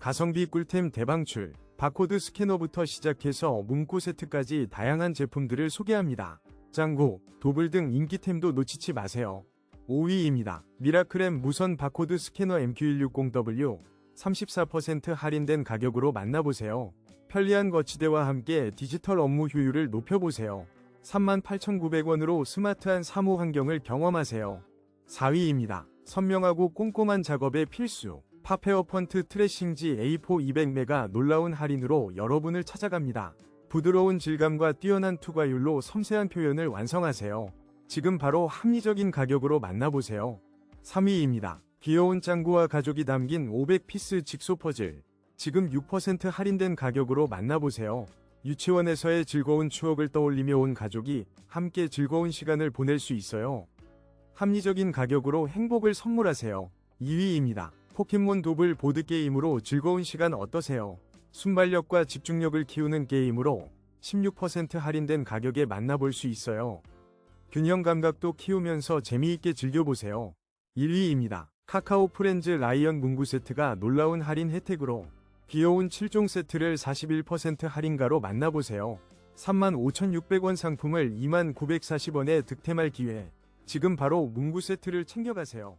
가성비 꿀템 대방출, 바코드 스캐너부터 시작해서 문구 세트까지 다양한 제품들을 소개합니다. 짱구, 도블 등 인기템도 놓치지 마세요. 5위입니다. 미라클엠 무선 바코드 스캐너 MQ160W 34% 할인된 가격으로 만나보세요. 편리한 거치대와 함께 디지털 업무 효율을 높여보세요. 38,900원으로 스마트한 사무 환경을 경험하세요. 4위입니다. 선명하고 꼼꼼한 작업의 필수. 파페어 펀트 트레싱지 A4 200메가 놀라운 할인으로 여러분을 찾아갑니다. 부드러운 질감과 뛰어난 투과율로 섬세한 표현을 완성하세요. 지금 바로 합리적인 가격으로 만나보세요. 3위입니다. 귀여운 짱구와 가족이 담긴 500피스 직소 퍼즐. 지금 6% 할인된 가격으로 만나보세요. 유치원에서의 즐거운 추억을 떠올리며 온 가족이 함께 즐거운 시간을 보낼 수 있어요. 합리적인 가격으로 행복을 선물하세요. 2위입니다. 포켓몬 도블 보드게임으로 즐거운 시간 어떠세요? 순발력과 집중력을 키우는 게임으로 16% 할인된 가격에 만나볼 수 있어요. 균형 감각도 키우면서 재미있게 즐겨보세요. 1위입니다. 카카오 프렌즈 라이언 문구 세트가 놀라운 할인 혜택으로 귀여운 7종 세트를 41% 할인가로 만나보세요. 35,600원 상품을 2940원에 득템할 기회. 지금 바로 문구 세트를 챙겨가세요.